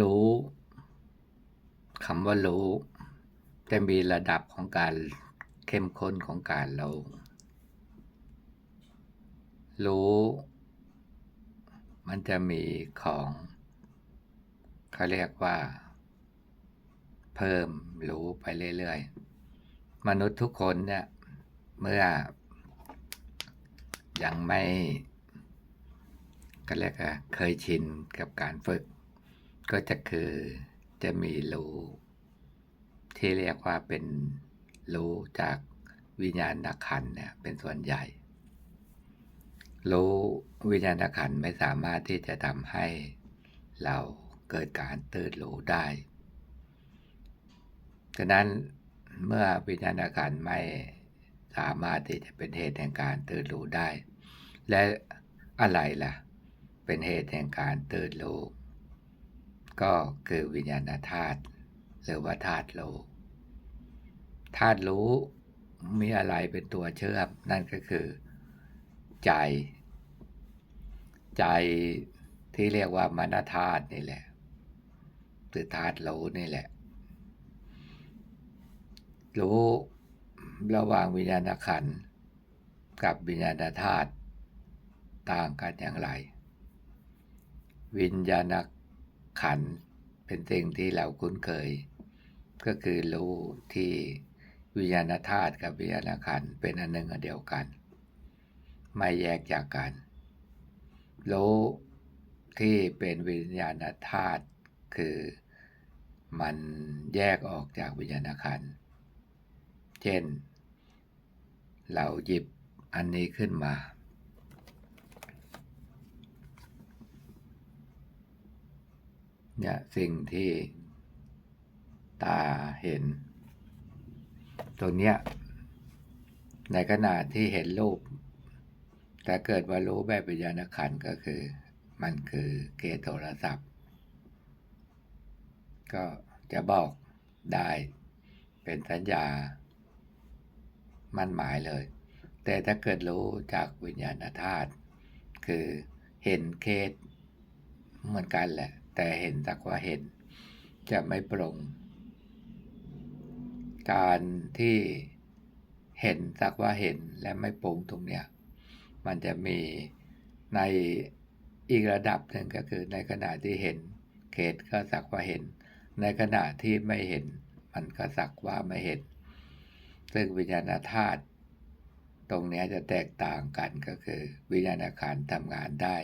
รู้คำว่ารู้ จะมีระดับของการเข้มข้นของการเรารู้ มันจะมีของเขาเรียกว่า เพิ่มรู้ไปเรื่อยๆ มนุษย์ทุกคนเนี่ย เมื่อ ยังไม่ก็เรียกเคยชินกับการฝึก ก็จะคือจะมีรู้ที่เรียกว่าเป็นรู้จากวิญญาณขันเนี่ยเป็นส่วนใหญ่ รู้วิญญาณขันไม่สามารถที่จะทำให้เราเกิดการตื่นรู้ได้ฉะนั้นเมื่อวิญญาณขันไม่สามารถที่จะเป็นเหตุแห่งการตื่นรู้ได้ และอะไรล่ะ เป็นเหตุแห่งการตื่นรู้ ก็คือวิญญาณธาตุหรือว่าธาตุรู้ธาตุรู้มีอะไรเป็นตัวเชื่อม นั่นก็คือ ใจ ใจที่เรียกว่ามนธาตุนี่แหละหรือธาตุรู้นี่แหละ รู้ระหว่างวิญญาณขันธ์กับวิญญาณธาตุต่างกันอย่างไร วิญญาณ ขันเป็นสิ่งที่เราคุ้นเคย ก็คือรู้ที่วิญญาณธาตุกับวิญญาณขันเป็นอันหนึ่งอันเดียวกัน ไม่แยกจากกันรู้ที่เป็นวิญญาณธาตุคือมันแยกออกจากวิญญาณขันเช่น เราหยิบอันนี้ขึ้นมา เนี่ยสิ่งที่ตาเห็น ตรงเนี้ยในขณะที่เห็นรูป แต่เกิดว่ารู้แบบวิญญาณขันก็คือ มันคือเกตโทรศัพท์ ก็จะบอกได้เป็นสัญญา มั่นหมายเลย แต่ถ้าเกิดรู้จากวิญญาณธาตุคือเห็นเคสเหมือนกันแหละ แต่เห็นสักว่าเห็น จะไม่ปรง การที่เห็นสักว่าเห็นและไม่ปรงตรงเนี้ยมันจะมีในอีกระดับหนึ่งก็คือในขณะที่เห็นเขตก็สักว่าเห็น ในขณะที่ไม่เห็น มันก็สักว่าไม่เห็น ซึ่งวิญญาณธาตุตรงนี้จะแตกต่างกันก็คือ วิญญาณขันธ์ทำงานได้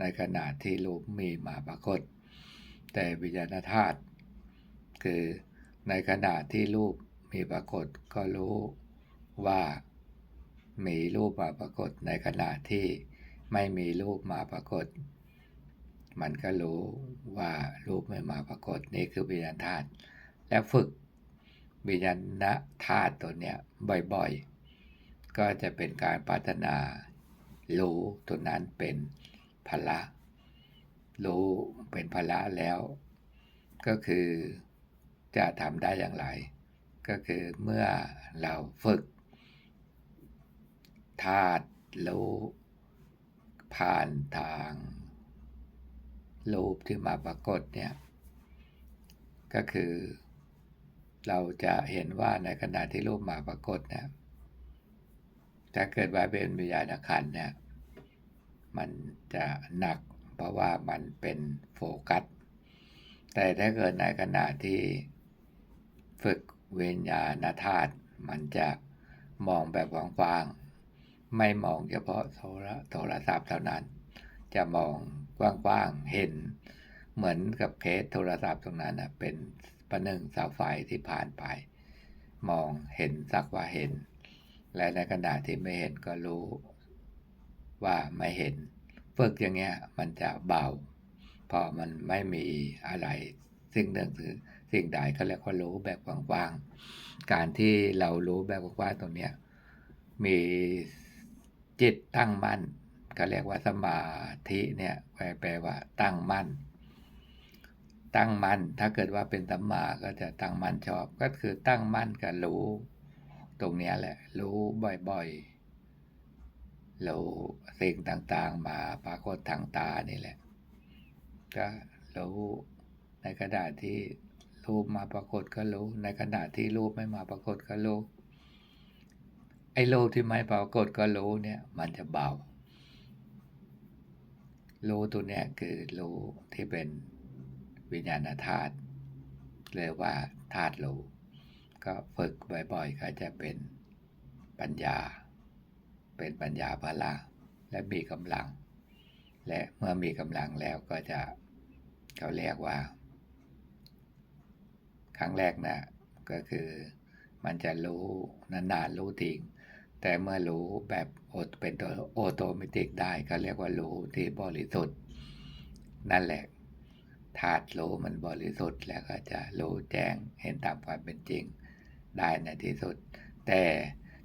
ในขณะที่รูปมีมาปรากฏ แต่วิญญาณธาตุคือในขณะที่รูปมีปรากฏก็รู้ว่ามีรูปมาปรากฏในขณะที่ไม่มีรูปมาปรากฏ มันก็รู้ว่ารูปไม่มาปรากฏนี่คือวิญญาณธาตุและฝึกวิญญาณธาตุตัวเนี้ยบ่อยๆ ก็จะเป็นการพัฒนารู้ตัวนั้นเป็นพละ รู้เป็นพละแล้ว ก็คือจะทำได้อย่างไร ก็คือเมื่อเราฝึกธาตุรู้ผ่านทางรูปที่มาปรากฏเนี่ยก็คือเราจะเห็นว่าในขณะที่รูปมาปรากฏเนี่ยถ้าเกิดว่าเป็นวิญญาณขันเนี่ยมันจะหนัก เพราะว่ามันเป็นโฟกัส แต่ถ้าเกิดในขณะที่ฝึกเวญญาณธาตุมันจะมองแบบกว้างๆ ไม่มองเฉพาะโทรโทรศัพท์เท่านั้น จะมองกว้างๆ เห็นเหมือนกับเคสโทรศัพท์ตรงนั้นนะเป็นประหนึ่งเสาไฟที่ผ่านไป มองเห็นสักว่าเห็น และในขณะที่ไม่เห็นก็รู้ว่าไม่เห็น ฝึกอย่างเงี้ยมันจะเบาพอมันไม่มีอะไร สิ่งหนึ่งหรือสิ่งใดก็เรียกว่ารู้แบบกว้างๆ การที่เรารู้แบบกว้างๆตรงเนี้ยมีจิตตั้งมั่นก็เรียกว่าสมาธิเนี่ยแปลว่าตั้งมั่น ตั้งมั่นถ้าเกิดว่าเป็นสัมมาก็จะตั้งมั่นชอบ ก็คือตั้งมั่นกับรู้ ตรงนี้แหละ รู้บ่อยๆ รู้สิ่งต่างๆมาปรากฏทางตานี่แหละ ก็รู้ในขณะที่รูปมาปรากฏก็รู้ ในขณะที่รูปไม่มาปรากฏก็รู้ไอ้รูปที่ไม่ปรากฏก็รู้เนี่ย มันจะเบารู้ตัวเนี้ยคือรู้ที่เป็นวิญญาณธาตุเรียกว่าธาตุรู้ก็ฝึกบ่อยๆก็จะเป็นปัญญา เป็นปัญญาพละและมีกำลัง และเมื่อมีกำลังแล้วก็จะเขาเรียกว่า ครั้งแรกนะก็คือมันจะรู้นานๆรู้ทิ้งแต่เมื่อรู้แบบโอเป็นตัวโอโตเมติกได้ก็เรียกว่ารู้ที่บริสุทธิ์ นั่นแหละธาตุรู้มันบริสุทธิ์แล้วก็จะรู้แจ้งเห็นตามความเป็นจริงได้ในที่สุด แต่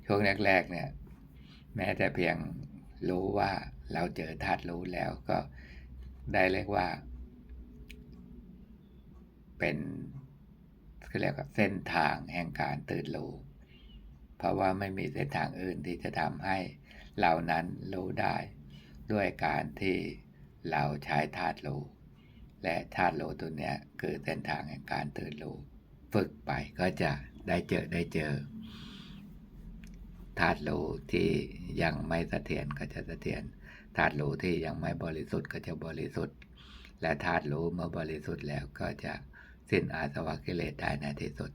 ช่วงแรกๆเนี่ย แม้แต่เพียงรู้ว่าเราเจอธาตุรู้แล้วก็ได้เรียกว่า เป็นเขาเรียกว่าเส้นทางแห่งการตื่นรู้ เพราะว่าไม่มีเส้นทางอื่นที่จะทำให้เรานั้นรู้ได้ ด้วยการที่เราใช้ธาตุรู้ และธาตุรู้ตัวเนี้ยคือเส้นทางแห่งการตื่นรู้ ฝึกไปก็จะได้เจอได้เจอ ธาตุโลที่ยังไม่สเสถียรก็จะสะเสถียรธาตุโลที่ยังไม่บริสุทธิ์ก็จะบริสุทธิ์ และธาตุโลเมื่อบริสุทธิ์แล้วก็จะสิ้นอาสวะกิเลสได้ในที่สุด